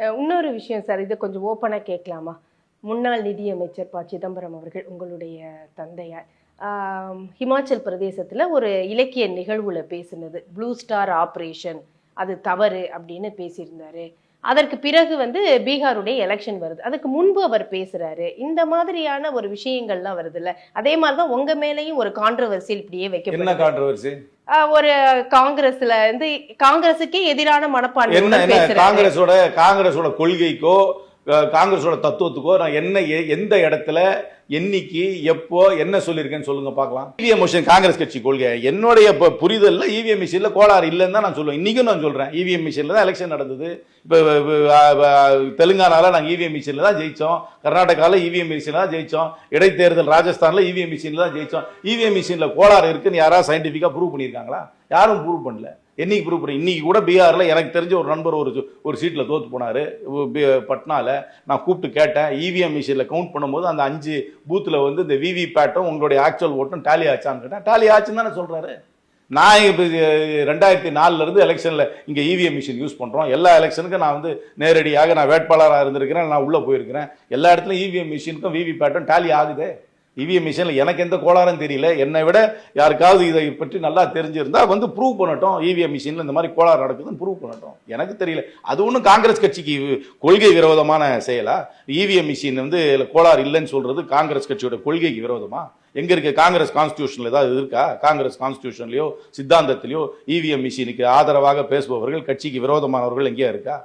இன்னொரு விஷயம் சார் இதை கொஞ்சம் ஓப்பனாக கேட்கலாமா? முன்னாள் நிதியமைச்சர் ப. சிதம்பரம் அவர்கள் உங்களுடைய தந்தையார். ஹிமாச்சல் பிரதேசத்தில் ஒரு இலக்கிய நிகழ்வில் பேசினது ப்ளூ ஸ்டார் ஆப்ரேஷன் அது தவறு அப்படின்னு பேசியிருந்தாரு. அதற்கு பிறகு வந்து பீகாருடைய எலெக்ஷன் வருது. அதுக்கு முன்பு அவர் பேசுறாரு. இந்த மாதிரியான ஒரு விஷயங்கள்லாம் வருதுல்ல. அதே மாதிரி தான் உங்க மேலேயும் ஒரு கான்ட்ரவர்சியல் இப்படியே வைக்கப்படுது கான்ட்ரவர்சி ஒரு காங்கிரஸ்ல இருந்து காங்கிரஸுக்கே எதிரான மனப்பான்மை காங்கிரஸோட காங்கிரஸோட கொள்கைக்கோ காங்கிரஸோட தத்துவத்துக்கோ நான் என்ன எந்த இடத்துல என்னைக்கு எப்போ என்ன சொல்லியிருக்கேன்னு சொல்லுங்க பார்க்கலாம். இவிஎம் மிஷின் காங்கிரஸ் கட்சி கொள்கை. என்னுடைய இப்போ புரிதலில் இவிஎம் மிஷினில் கோளாறு இல்லைன்னு தான் நான் சொல்லுவேன். இன்றைக்கும் நான் சொல்கிறேன் இவிஎம் மிஷினில் தான் எலெக்ஷன் நடந்தது. இப்போ தெலுங்கானாவில் நாங்கள் இவிஎம் மிஷினில் தான் ஜெயித்தோம் கர்நாடகாவில் இவிஎம் மிஷினில் தான் ஜெயிச்சோம். இடைத்தேர்தல் ராஜஸ்தானில் இவிஎம் மிஷின்ல தான் ஜெயிச்சோம். இவிஎம் மிஷினில் கோளாறு இருக்குன்னு யாராவது சயின்டிஃபிக்காக ப்ரூவ் பண்ணியிருக்காங்களா? யாரும் ப்ரூவ் பண்ணல. என்னைக்கு ப்ரூவ் பண்ணி இன்றைக்கி கூட பீகாரில் எனக்கு தெரிஞ்ச ஒரு நண்பர் ஒரு ஒரு சீட்டில் தோற்று போனாரு. பட்னாவில் பி- நான் கூப்பிட்டு கேட்டேன். இவிஎம் மிஷினில் கவுண்ட் பண்ணும்போது அந்த அஞ்சு பூத்தில் வந்து இந்த விவி பேட்டும் உங்களுடைய ஆக்சுவல் ஓட்டும் டேலி ஆச்சான்னு கேட்டேன். டேலி ஆச்சுன்னு தானே சொல்கிறாரு நான் இப்போ ரெண்டாயிரத்தி நாலுலேருந்து எலெக்ஷனில் இங்கே இவிஎம் மிஷின் யூஸ் பண்ணுறோம் எல்லா எலெக்ஷனுக்கும் நான் வந்து நேரடியாக நான் வேட்பாளராக இருந்திருக்கிறேன். நான் உள்ளே போயிருக்கிறேன். எல்லா இடத்துலையும் இவிஎம் மிஷினுக்கும் விவி பேட்டும் டேலி ஆகுதே. இவிஎம் மிஷினில் எனக்கு எந்த கோளாறும் தெரியல. என்னை விட யாருக்காவது இதை பற்றி நல்லா தெரிஞ்சிருந்தா வந்து ப்ரூவ் பண்ணட்டும். இவிஎம் மிஷினில் இந்த மாதிரி கோளாறு நடக்குதுன்னு ப்ரூவ் பண்ணட்டும். எனக்கு தெரியல. அது ஒன்றும் காங்கிரஸ் கட்சிக்கு கொள்கை விரோதமான செயலா? இவிஎம் மிஷின் வந்து கோளாறு இல்லைன்னு சொல்கிறது காங்கிரஸ் கட்சியோட கொள்கைக்கு விரோதமா? எங்கே இருக்குது காங்கிரஸ் கான்ஸ்டியூஷனில் ஏதாவது இருக்கா? காங்கிரஸ் கான்ஸ்டியூஷன்லையோ சித்தாந்தத்திலையோ இவிஎம் மிஷினுக்கு ஆதரவாக பேசுபவர்கள் கட்சிக்கு விரோதமானவர்கள் எங்கேயா இருக்கா?